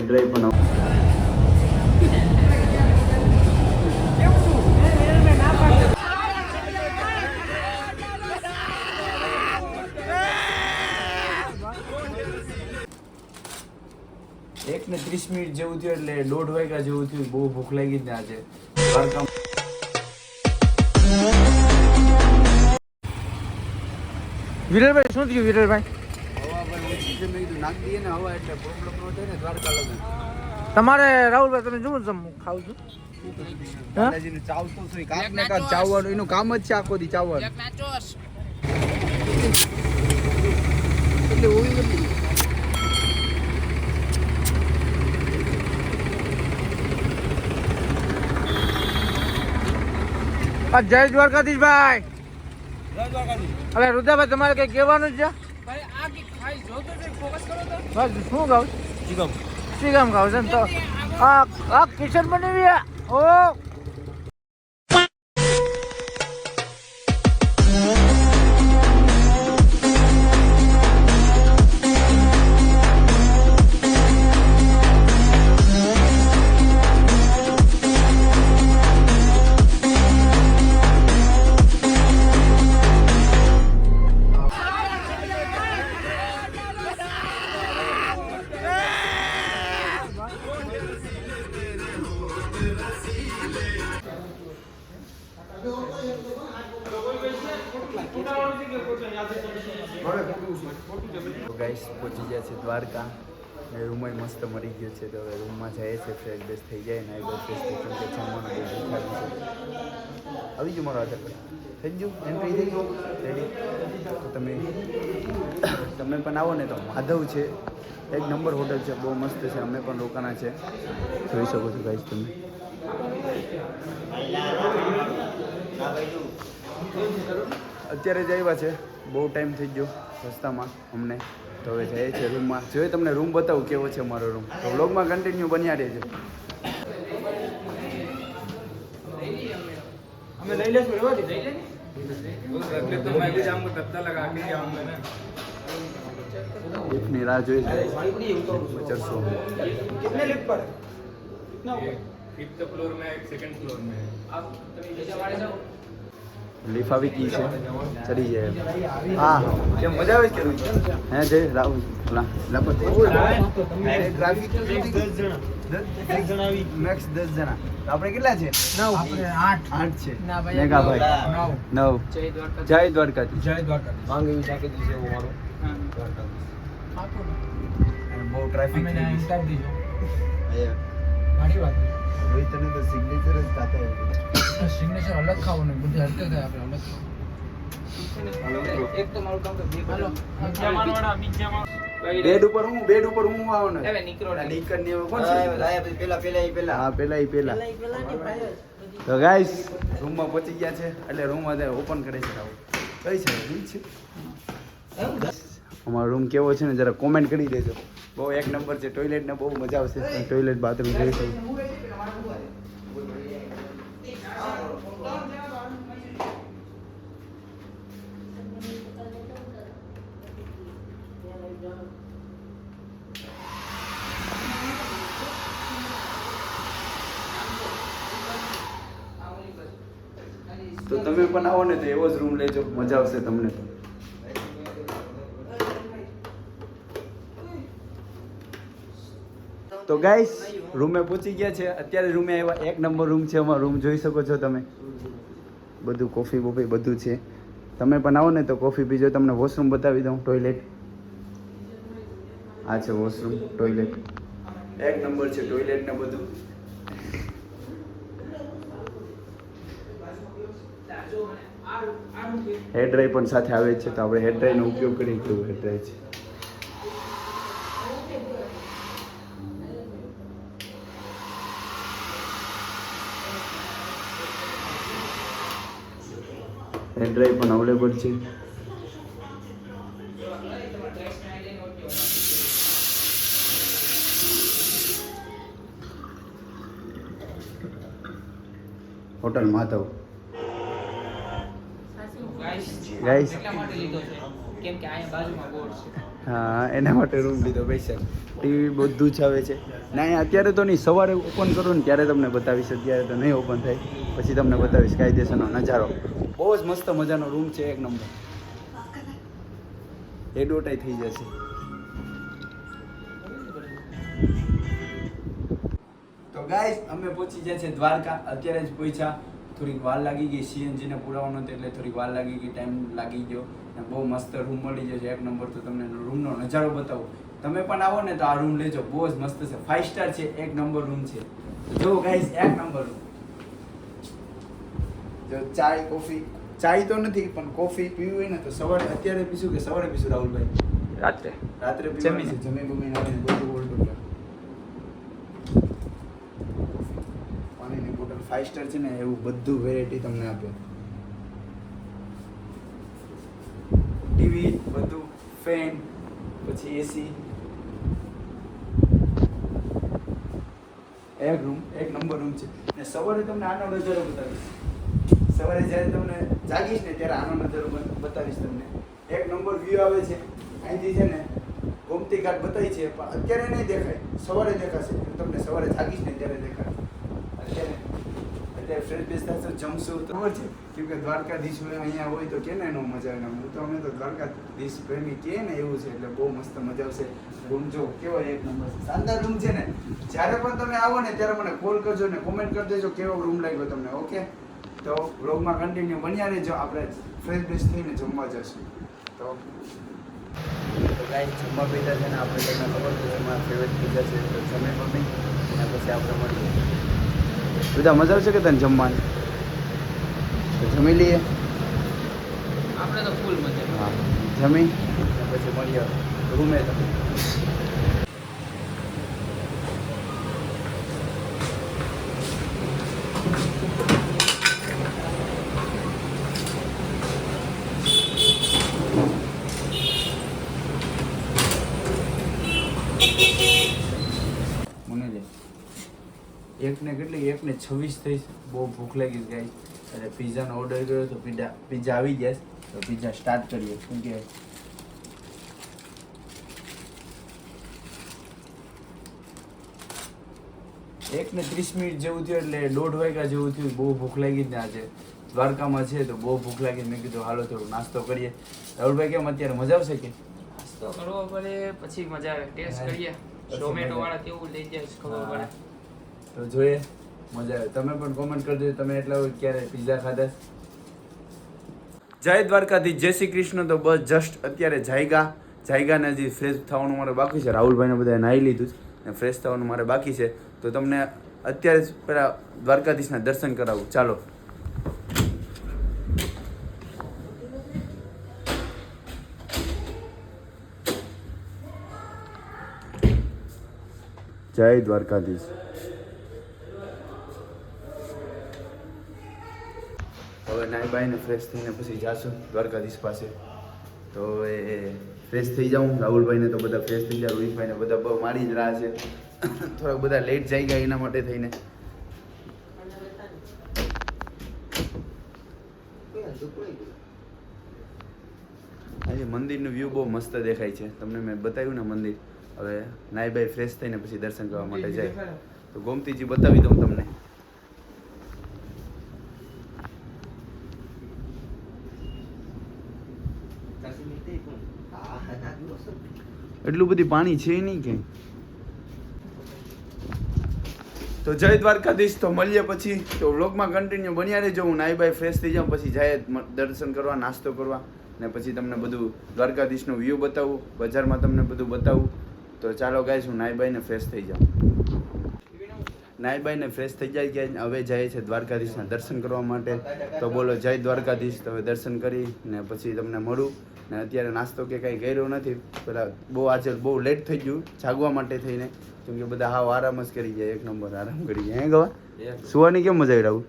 હેડ drive પણ એક ને ત્રીસ મિનિટ જેવું થયું એટલે દોઢ વાગ્યા જેવું થયું. બહુ ભૂખ લાગી જ ને આજે. વિરલભાઈ શું થયું વિરલભાઈ? પર મેં કીધું નાખી દઈએ ને હવા એટલે પ્રોબ્લેમ ન થાય ને દ્વારકા લગન. તમારે રાહુલભાઈ તમે શું જમ ખાવ છો. દાદાજીને ચાવતો છું. કાંક ને કાંક ચાવવાનું એનું કામ જ છે આખો દી ચાવવાનું. એટલે હોવી નથી જય દ્વારકાધીશ ભાઈ. અરે રુદ્રાભાઈ તમારે કઈ કહેવાનું છે? બસ શું ગાઉં? શ્રીગામ ગાઉં? છે ને તો? આ આ કિશન બની ઓ! ગાઈસ પહોંચી ગયા છે દ્વારકા ને રૂમમાં મસ્ત મરી ગયો છે. તો હવે રૂમમાં જાય છે ફ્રેશ બેસ થઈ જાય ને આગળ ફ્રેશ થઈ કેમ જમવાનું બહુ ભૂખ છે. આવી ગયું મારો આધાર થઈ ગયું? એન્ટ્રી થઈ ગયું? રેડી તો તમે તમે પણ આવો ને તો માધવ છે. એક નંબર હોટલ છે, બહુ મસ્ત છે. અમે પણ રોકાણા છે. જોઈ શકો છો ગાઈસ તમે. અત્યારે જ આવ્યા છે. બહુ ટાઈમ થઈ ગયો રસ્તામાં અમને. તો હવે જઈએ છીએ રૂમમાં જોઈએ તમને રૂમ બતાવું કેવો છે મારો રૂમ તો વ્લોગમાં કન્ટિન્યુ બન્યા રહેજો અમે લઈ લેશું એવા એકની રાહ જોઈ છે ચરસો कितने लिफ्ट पर कितना फिफ्थ फ्लोर में एक सेकंड फ्लोर में है લીફ આવી કી છે. ચડી જાય હા. કે મજા આવે કે હે જય રાહુલ. લા લપત ટ્રાફિક મેક્સ દસ જણા. આપણે કેટલા છે? આપણે આઠ. આઠ છે. ના ભાઈ, મેઘાભાઈ નવ. નવ. જય દ્વારકા જય દ્વારકાધીશ. માંગ એવી જાકે દીશે મારો બહુ ટ્રાફિક છે. મને ને દીજો અહીંયા. મારી વાત રોહિત તને તો સિગ્નેચર જ કાતા હોય. સિગ્નેચર અલગ ખાવું ને બધી હરકત થાય આપણે અલગ ખાવું. એક તો મારું કામ તો બે હાલો. બેડ ઉપર હું બેડ ઉપર હું આવો ને હવે નીકળો ને. આ નીકળ ને કોણ છે? પેલા પેલા ઈ પેલા. હા પેલા ઈ પેલા. તો ગાઈસ રૂમમાં પહોંચી ગયા છે એટલે રૂમ ઓપન કરે છે રાહુલ કઈ છે? રૂમ છે? અમારો રૂમ કેવો છે ને જરા કોમેન્ટ કરી દેજો. બહુ એક નંબર છે ટોયલેટ ને બહુ મજા આવશે. ટોયલેટ બાથરૂમ જોઈ શકો તો તમે પણ આવો ને તો એવો જ રૂમ લેજો, મજા આવશે તમને. તો તો ગાઈસ રૂમે પહોંચી ગયા છે, અત્યારે રૂમે આવ્યા, એક નંબર રૂમ છે અમારો રૂમ જોઈ શકો છો તમે. બધું કોફી બોફી બધું છે. તમે પણ આવો ને તો કોફી પીજો, તમને વોશરૂમ બતાવી દઉં ટોયલેટ આ છે વોશરૂમ ટોયલેટ એક નંબર છે ટોયલેટ ને બધું. હેર ડ્રાય પણ સાથે આવે છે તો આપણે હેર ડ્રાયનો ઉપયોગ કરીએ કેવું હેર ડ્રાય છે? હેર ડ્રાઈ પણ અવેલેબલ છે. હોટલ માધવ. ગાઈસ કેમ કે અહીંયા બાજુમાં બોર્ડ છે. હા એના માટે રૂમ લીધો પૈસા ટીવી બધું જ આવે છે. ના અત્યારે તો નહીં સવારે ઓપન કરું ને ત્યારે તમને બતાવીશ અત્યારે તો નહીં ઓપન થાય. પછી તમને બતાવીશ કાયદેસરનો નજારો. બહુ જ મસ્ત મજાનો રૂમ છે એક નંબર. એડવર્ટાઈ થઈ જશે. તો ગાઈસ અમે પહોંચી ગયા છે દ્વારકા. અત્યારે જ પહોંચ્યા. થોડીક વાર લાગી ગઈ સીએનજીને પુરાવાનો હતો એટલે થોડીક વાર લાગી ગઈ ટાઈમ લાગી ગયો અને બહુ મસ્ત રૂમ મળી જશે. છે એક નંબર તો તમને રૂમનો નજારો બતાવું. તમે પણ આવો ને તો આ રૂમ લેજો. બહુ જ મસ્ત છે. ફાઇવ સ્ટાર છે એક નંબર રૂમ છે. જો ગાઈસ એક નંબર રૂમ જો ચાય કોફી ચાય તો નથી પણ કોફી પીવી હોય ને તો સવારે અત્યારે પીશું કે સવારે પીશું રાહુલભાઈ? રાત્રે. રાત્રે પીવાની? છે જમી આવીને બધું ઓલ્ડ ફાઈવ સ્ટાર છે ને, એવું બધું વેરાયટી તમને આપે. ટીવી બધું ફેન પછી એસી એક રૂમ એક નંબર રૂમ છે. ને સવારે તમને આનો નજારો બતાવીશ. સવારે જ્યારે તમને જાગીશ ને, ત્યારે આનો નજારો બતાવીશ તમને. એક નંબર વ્યૂ આવે છે. અહીંથી છે ને, ગોમતી ઘાટ બતાવી છે, પણ અત્યારે નહીં દેખાય. સવારે દેખાશે. તમને સવારે જાગીશ ને, ત્યારે દેખાય અત્યારે અત્યારે ફ્રેશ બેસ થશે જમશું ખબર છે? કેમ કે દ્વારકાધીશ હોય, અહીંયા હોય તો કે ને એનો મજા આવે હું તો અમે તો દ્વારકાધીશ પ્રેમી કે ને એવું છે, એટલે બહુ મસ્ત મજા આવશે. રૂમ જો કેવો એક નંબર શાનદાર રૂમ છે ને. જ્યારે પણ તમે આવો ને, ત્યારે મને કોલ કરજો ને કોમેન્ટ કરી દેજો કેવો રૂમ લાગ્યો તમને ઓકે તો વ્લોગમાં કન્ટિન્યુ બન્યા રહેજો. આપણે ફ્રેશ બેસ થઈને જમવા જશું તો તો ગાઈસ જમવા છે ને, આપણે ખબર છે મારા ફેવરેટ પીઝા છે, તો જમે મમ્મી. અને પછી આપણે મળીએ. બધા મજા આવશે કે તને જમવાની? જમી લઈએ. આપણે તો ફૂલ મજા. હા જમી. પછી મળીએ. રૂમે તો મને લે એકને કેટલી? એકને છવ્વીસ થઈ બહુ ભૂખ લાગી ગઈ એટલે પીઝાનો ઓર્ડર કર્યો તો પીઝા પીઝા આવી ગયા તો પીઝા સ્ટાર્ટ કરીએ. કેમ કે એક ને ત્રીસ મિનિટ જેવું થયું એટલે દોઢ વાગ્યા જેવું થયું. બહુ ભૂખ લાગી જ ને આજે. દ્વારકામાં છે તો બહુ ભૂખ લાગી. મેં કીધું હાલો થોડો નાસ્તો કરીએ. રાહુલભાઈ કેમ અત્યારે મજા આવશે કે? નાસ્તો કરવો પડે પછી મજા આવે. ટેસ્ટ કરીએ. ઝોમેટો વાળા કેવું લઈ જાય ખબર પડે. તો જોઈએ. મજા આવે. તમે પણ કોમેન્ટ કરજો તમે એટલા હોય ક્યારે પિઝા ખાધા? જય દ્વારકાથી જય શ્રી કૃષ્ણ. તો બસ જસ્ટ અત્યારે જાયગા. જાયગાને હજી ફ્રેશ થવાનું મારે બાકી છે. રાહુલભાઈને બધા નાહી લીધું ને ફ્રેશ થવાનું મારે બાકી છે. તો તમને અત્યારે જ પેલા દ્વારકાધીશના દર્શન કરાવું. ચાલો. જય દ્વારકાધીશ. હવે નાઈ બાઈને ફ્રેશ થઈને પછી જાશું દ્વારકાધીશ પાસે. તો એ ફ્રેશ થઈ જાઉં. રાહુલભાઈને તો બધા ફ્રેશ થઈ જાય રોહિતભાઈને બધા બહુ મારી જ રહ્યા છે. થોડાક બધા લેટ જઈ ગયા એના માટે થઈને. આજે મંદિરનું વ્યૂ બહુ મસ્ત દેખાય છે. તમને મેં બતાવ્યું ને મંદિર. હવે નાઈ બાઈ ફ્રેશ થઈને પછી દર્શન કરવા માટે જાય. તો ગોમતીજી બતાવી દઉં તમને. એટલું બધી પાણી છે નહીં કે? તો જય દ્વારકાધીશ, તો મળીએ પછી. તો વ્લોગમાં કન્ટિન્યુ બન્યા રહેજો. હું નાઈ બાઈ ફ્રેશ થઈ જાઉં, પછી જાય દર્શન કરવા, નાસ્તો કરવા. ને પછી તમને બધું દ્વારકાધીશનું વ્યૂ બતાવું, બજારમાં તમને બધું બતાવું. તો ચાલો ગાઈશ હું નાઈ બાઈને ફ્રેશ થઈ જાઉં. નાઈ બાઈને ફ્રેશ થઈ જાય કે હવે જાય છે દ્વારકાધીશના દર્શન કરવા માટે. તો બોલો, જય દ્વારકાધીશ. તો હવે દર્શન કરી ને પછી તમને મળું. ને અત્યારે નાસ્તો કે કાંઈ કર્યો નથી. પેલા બહુ આજે બહુ લેટ થઈ ગયું જાગવા માટે થઈને. કેમ કે બધા હાવ આરામ જ કરી જાય એક નંબર આરામ કરી જાય હે ગવા? સુવાની કેમ મજા આવી રાહુલ?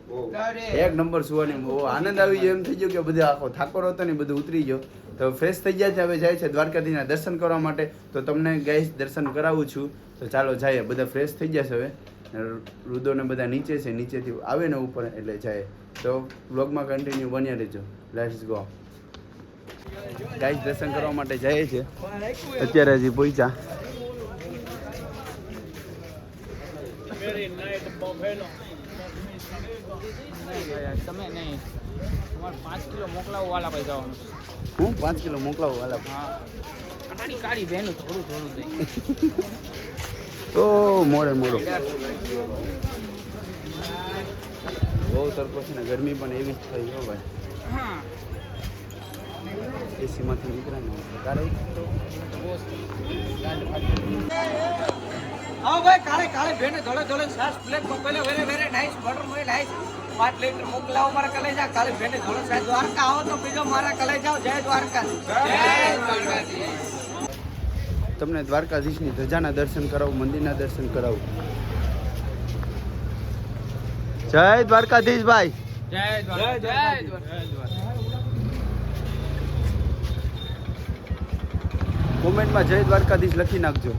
એક નંબર સુવાની બહુ આનંદ આવી ગયો એમ થઈ ગયો કે બધા આખો ઠાકોર હતો ને બધું ઉતરી ગયો. તો ફ્રેશ થઈ ગયા છે હવે જાય છે દ્વારકાધીના દર્શન કરવા માટે. તો તમને ગાઈસ દર્શન કરાવું છું. તો ચાલો જાય બધા ફ્રેશ થઈ જશે હવે. રુદોને બધા નીચે છે નીચેથી આવે ને ઉપર એટલે જાય તો બ્લોગમાં કન્ટિન્યુ બન્યા રહેજો. લેટ્સ ગો ગાઈસ, દર્શન કરવા માટે જાય છે અત્યારે હજી પહોંચ્યા. તમે નહીં પાંચ કિલો મોકલાવો વાલા હું પાંચ કિલો મોકલાવું વાલા કાળી કાળી બહેનું થોડું થોડું તો મોડે મોડો. બહુ છે ને ગરમી પણ એવી જ થઈ ગયો ભાઈ. હા એસીમાંથી નીકળ્યા આવો ભાઈ કાળે કાળે બેને ધોળે ધોળે સાસ પ્લેટ મોકલે વેરે વેરે નાઈસ બટર મોય નાઈસ. પાંચ લીટર મોકલાવો મારા કલેજા. કાલે બેને ધોળે સાસ દ્વારકા આવો તો બીજો મારા કલેજા જય દ્વારકા જય દ્વારકા. તમને દ્વારકાધીશની ધજાના દર્શન કરાવું મંદિરના દર્શન કરાવું. જય દ્વારકાધીશ ભાઈ. જય દ્વારકા. જય દ્વારકા. કોમેન્ટમાં જય દ્વારકાધીશ લખી નાખજો.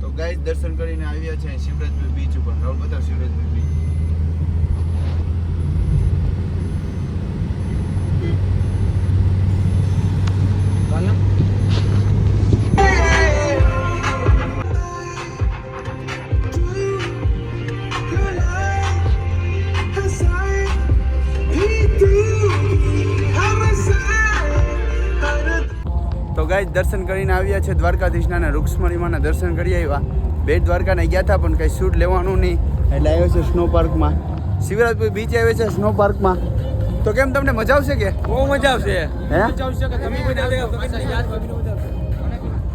તો ગાઈસ દર્શન કરીને આવ્યા છે શિવરાજભાઈ બીચ ઉપર. રાહુલ બતાવ શિવરાજભાઈ બીચ દર્શન કરીને આવ્યા છે દ્વારકાધીશના અને રૂક્ષ્મણીમાના દર્શન કરી આવ્યા. બેટ દ્વારકાને ગયા હતા પણ કંઈ શૂટ લેવાનું નહીં. એટલે આવ્યો છે સ્નો પાર્કમાં શિવરાજભાઈ બીચ આવ્યો છે સ્નો પાર્કમાં તો કેમ તમને મજા આવશે કે? બહુ મજા આવશે.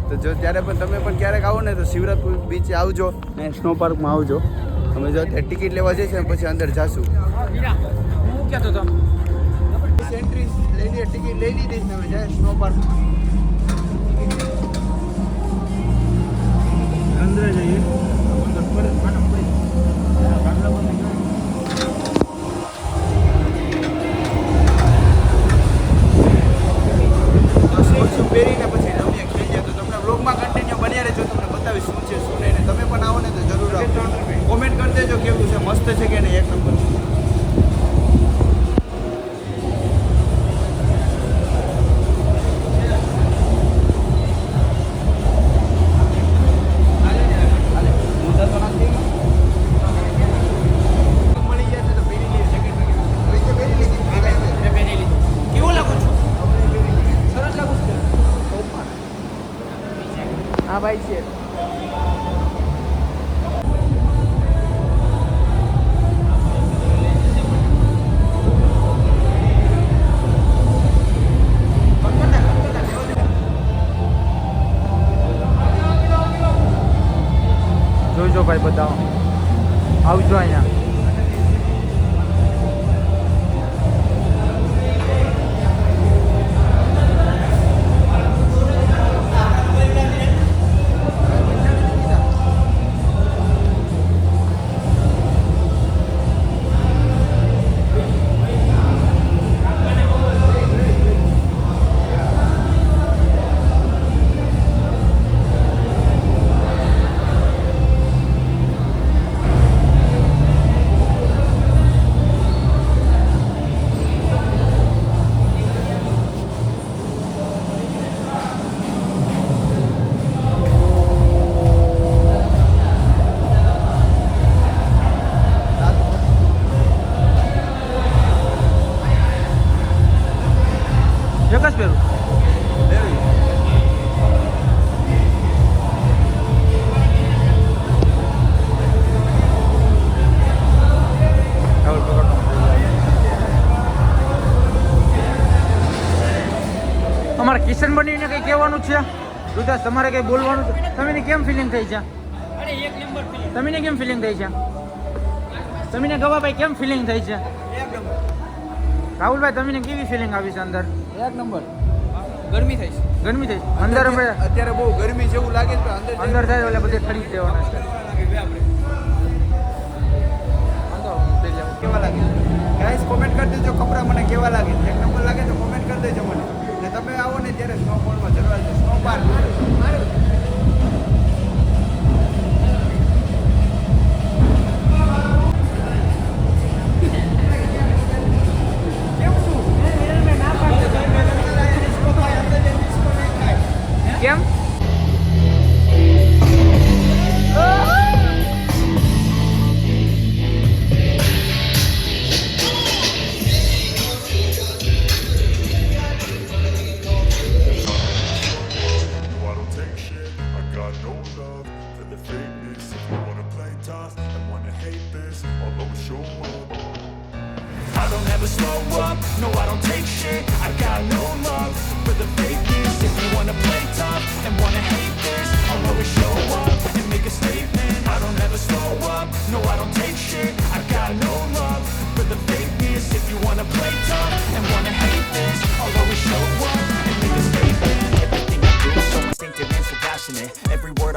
તો જો ત્યારે પણ તમે પણ ક્યારેક આવો ને તો શિવરાજપુર બીચ આવજો ને સ્નો પાર્કમાં આવજો. અમે જો ટિકિટ લેવા જઈશું પછી અંદર જાશું. હું કહેતો હતો એન્ટ્રી લઈ ટિકિટ લઈ લીધી તમે જાય સ્નો પાર્ક અંદર જઈએ પહેરીને પછી ભાઈ બધા આવજો અહીંયા. જ પહેરું અમારે કિશન બનીને કંઈ કહેવાનું છે? રુદાસ તમારે કંઈ બોલવાનું છે? તમને કેમ ફિલિંગ થઈ છે? તમને કેમ ફિલિંગ થઈ છે? તમને ગવાભાઈ કેમ ફિલિંગ થઈ છે? રાહુલભાઈ તમને કેવી ફિલિંગ આવી છે અંદર? એક નંબર. ગરમી થઈ છે. ગરમી થઈ છે? અંદર અમે અત્યારે બહુ ગરમી જેવું લાગે છે અંદર અંદર થાય એટલે બધે ખરીદ દેવાના છે. કેવા લાગે? ગાઈસ કોમેન્ટ કરી દેજો કપડા મને કેવા લાગે એક નંબર લાગે તો કોમેન્ટ કરી દેજો મને. ને તમે આવો ને ત્યારે સ્નોફોલમાં જરૂર આવજો snow park Ольге.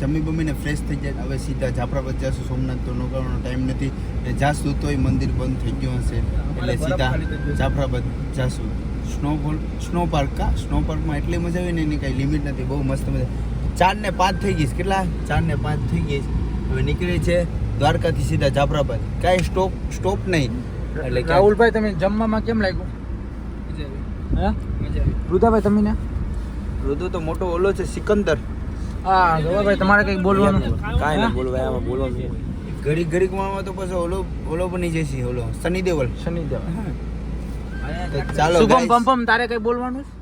જમી બમીને ફ્રેશ થઈ જાય હવે સીધા જાફરાબાદ જાશું. સોમનાથ તો નોકરવાનો ટાઈમ નથી. એટલે જાશું તોય મંદિર બંધ થઈ ગયું હશે. એટલે સીધા જાફરાબાદ જાશું. સ્નોફોલ સ્નો પાર્ક કા? સ્નો પાર્કમાં એટલી મજા આવી ને એની કાંઈ લિમિટ નથી. બહુ મસ્ત મજા. ચાર ને પાંચ થઈ ગઈશ કેટલા? ચાર ને પાંચ થઈ ગઈશ હવે નીકળી છે દ્વારકાથી સીધા જાફરાબાદ. કાંઈ સ્ટોપ સ્ટોપ નહીં. એટલે રાહુલભાઈ તમે જમવામાં કેમ લાગ્યું? હે? રુદાભાઈ ને? રુદુ તો મોટો ઓલો છે સિકંદર. હા ગવાભાઈ તમારે કંઈક બોલવાનું? કાંઈ હે? ના બોલવા આમાં બોલવાનું ઘડીક ઘડીકમાં તો પછી ઓલો ઓલો બની જશે ઓલો સની દેવલ શનિદેવ દેવલ ચાલો શુભમ. પંપમ તારે કઈ બોલવાનું છે?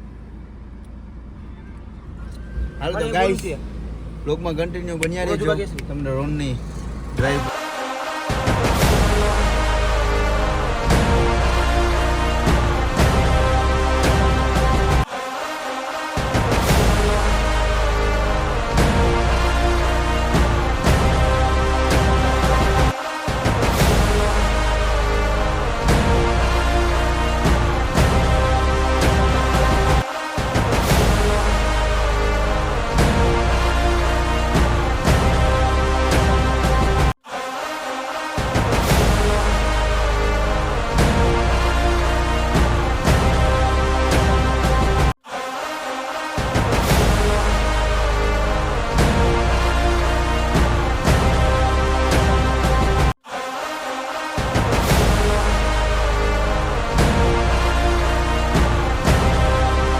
હાલ તો ગાઈસ લોકમાં કન્ટિન્યુ બન્યા રહેજો. તમને રોનની ડ્રાઈવ